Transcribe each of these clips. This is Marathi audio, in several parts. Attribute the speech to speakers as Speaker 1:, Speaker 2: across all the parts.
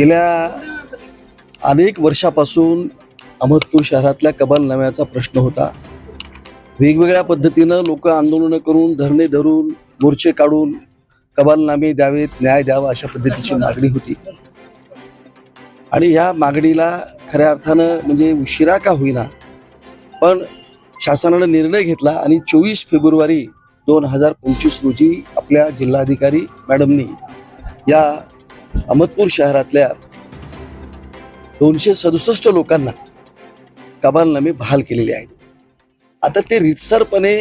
Speaker 1: गेल्या अनेक वर्षापासून अहमदपूर शहरातल्या कबालनाम्याचा प्रश्न होता. वेगवेगळ्या पद्धतीनं लोक आंदोलनं करून धरणे धरून मोर्चे काढून कबालनामे द्यावेत न्याय द्यावा अशा पद्धतीची मागणी होती. आणि या मागणीला खऱ्या अर्थानं म्हणजे उशिरा का होईना पण शासनानं निर्णय घेतला आणि चोवीस फेब्रुवारी दोन हजार पंचवीस रोजी आपल्या जिल्हाधिकारी मॅडमनी या अहमदपूर शहरातल्या दोनशे सदुसष्ट लोकांना कबालनामे बहाल केलेले आहेत. आता ते रितसरपणे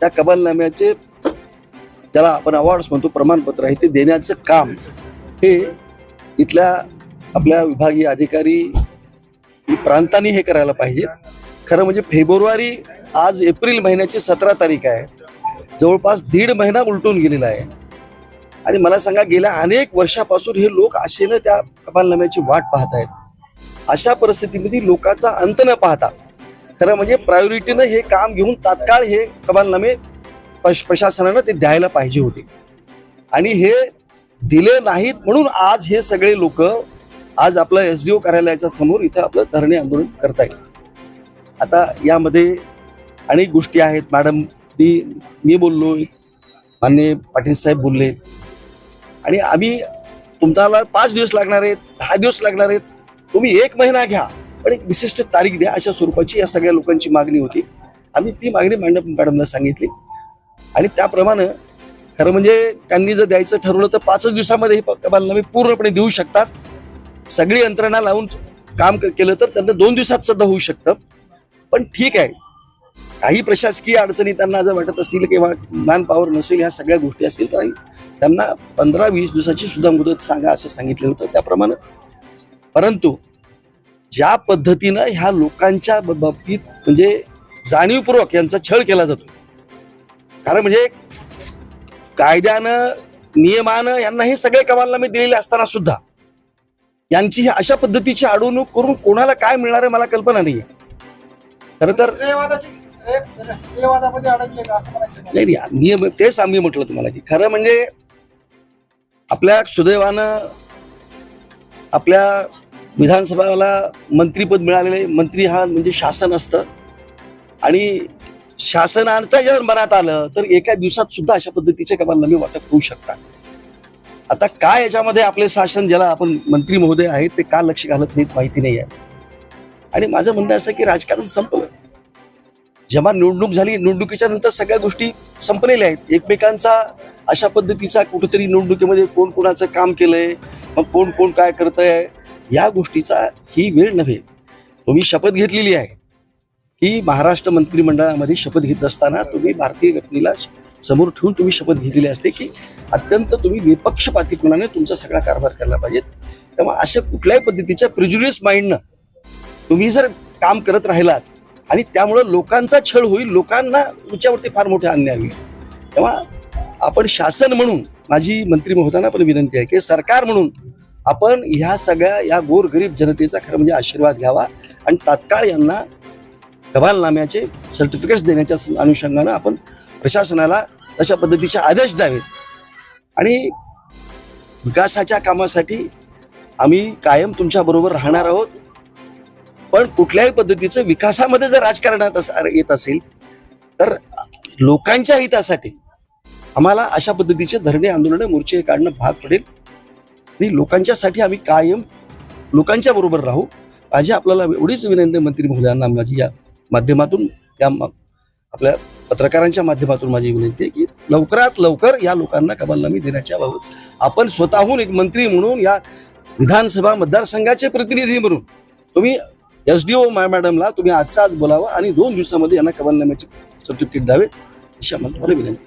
Speaker 1: त्या कबालनाम्याचे ज्याला आपण अवॉर्ड्स म्हणतो प्रमाणपत्र आहे ते देण्याचं काम हे इथल्या आपल्या विभागीय अधिकारी प्रांतांनी हे करायला पाहिजे खरं म्हणजे फेब्रुवारी आज एप्रिल महिन्याची सतरा तारीख आहे. जवळपास दीड महिना उलटून गेलेला आहे. आणि मला सांगा गेल्या अनेक वर्षापासून हे लोक आशेनं त्या कपालनाम्याची वाट पाहत आहेत अशा परिस्थितीमध्ये लोकांचा अंत न पाहता खरं म्हणजे प्रायोरिटीनं हे काम घेऊन तात्काळ हे कबालनामे प्रशासनानं ते द्यायला पाहिजे होते. आणि हे दिले नाहीत म्हणून आज हे सगळे लोक आज आपलं एस डी ओ कार्यालयाच्या समोर इथं आपलं धरणे आंदोलन करतायत. आता यामध्ये अनेक गोष्टी आहेत. मॅडम ती मी बोललो मान्य पाटील साहेब बोलले. आणि आम्ही तुम्हाला पाच दिवस लागणार आहेत दहा दिवस लागणार आहेत. तुम्ही एक महिना घ्या पण एक विशिष्ट तारीख द्या अशा स्वरूपाची या सगळ्या लोकांची मागणी होती. आम्ही ती मागणी मॅडम मॅडमला सांगितली. आणि त्याप्रमाणे खरं म्हणजे त्यांनी जर द्यायचं ठरवलं तर पाचच दिवसामध्ये हे कबालनामे पूर्णपणे देऊ शकतात. सगळी यंत्रणा लावून काम क- केलं तर त्यांना दोन दिवसात सुद्धा होऊ शकतं. पण ठीक आहे काही प्रशासकीय अडचणी त्यांना जर वाटत असतील किंवा मॅन पॉवर नसेल ह्या सगळ्या गोष्टी असतील तर त्यांना पंधरा वीस दिवसाची सुद्धा मुदत सांगा असं सांगितलं होतं त्याप्रमाणे. परंतु ज्या पद्धतीनं ह्या लोकांच्या ब- बाबतीत म्हणजे जाणीवपूर्वक यांचा छळ केला जातो कारण म्हणजे कायद्यानं नियमानं यांना हे सगळे कमालनामे दिलेले असताना सुद्धा यांची ही अशा पद्धतीची अडवणूक करून कोणाला काय मिळणार आहे मला कल्पना नाही खरं तर
Speaker 2: श्रेयवादामध्ये अडकले का? असं म्हणायचं
Speaker 1: नाही नाही मी तेच आम्ही म्हटलं तुम्हाला की खरं म्हणजे आपल्या सुदैवानं आपल्या विधानसभाला मंत्रीपद मिळालेले मंत्री हा म्हणजे शासन असतं. आणि शासनाचं जर मनात आलं तर एका दिवसात सुद्धा अशा पद्धतीचे नवी वाटप होऊ शकतात. आता काय याच्यामध्ये आपले शासन ज्याला आपण मंत्री महोदय आहेत ते का लक्ष घालत नाहीत माहिती नाही आहे आणि माझं म्हणणं असं की राजकारण संपलं. जेव्हा निवडणूक झाली निवडणुकीच्या नंतर सगळ्या गोष्टी संपलेल्या आहेत. एकमेकांचा अशा पद्धतीचा कुठेतरी निवडणुकीमध्ये कोण कोणाचं काम केलंय मग कोण कोण काय करतंय या गोष्टीचा ही वेळ नव्हे. तुम्ही शपथ घेतलेली आहे की महाराष्ट्र मंत्रिमंडळामध्ये शपथ घेत असताना तुम्ही भारतीय घटनेला समोर ठेवून तुम्ही शपथ घेतलेली असते की अत्यंत तुम्ही निपक्षपातीपणाने तुमचा सगळा कारभार करायला पाहिजेत. तेव्हा अशा कुठल्याही पद्धतीच्या प्रिज्युडियस माइंडनं तुम्ही जर काम करत राहिलात आणि त्यामुळं लोकांचा छळ होईल लोकांना तुमच्यावरती फार मोठे अन्याय होईल. तेव्हा आपण शासन म्हणून माझी मंत्री महोदयांना पण विनंती आहे की सरकार म्हणून आपण ह्या सगळ्या या गोरगरीब जनतेचा खरं म्हणजे आशीर्वाद घ्यावा आणि तात्काळ यांना कबालनाम्याचे सर्टिफिकेट्स देण्याच्या अनुषंगानं आपण प्रशासनाला तशा पद्धतीचे आदेश द्यावेत. आणि विकासाच्या कामासाठी आम्ही कायम तुमच्याबरोबर राहणार आहोत. पण कुठल्याही पद्धतीचं विकासामध्ये जर राजकारणात येत असेल तर लोकांच्या हितासाठी आम्हाला अशा पद्धतीचे धरणे आंदोलनं मोर्चे काढणं भाग पडेल. आणि लोकांच्यासाठी आम्ही कायम लोकांच्या बरोबर राहू. माझी आपल्याला एवढीच विनंती मंत्री महोदयांना माझी या माध्यमातून या आपल्या पत्रकारांच्या माध्यमातून माझी विनंती आहे की लवकरात लवकर या लोकांना कबालनामी देण्याच्या बाबत आपण स्वतःहून एक मंत्री म्हणून या विधानसभा मतदारसंघाचे प्रतिनिधी म्हणून तुम्ही एस डी ओ मॅडमला तुम्ही आजचा आज बोलावं आणि दोन दिवसामध्ये यांना कबालनाम्याचे सर्टिफिकेट द्यावे अशी आम्हाला विनंती.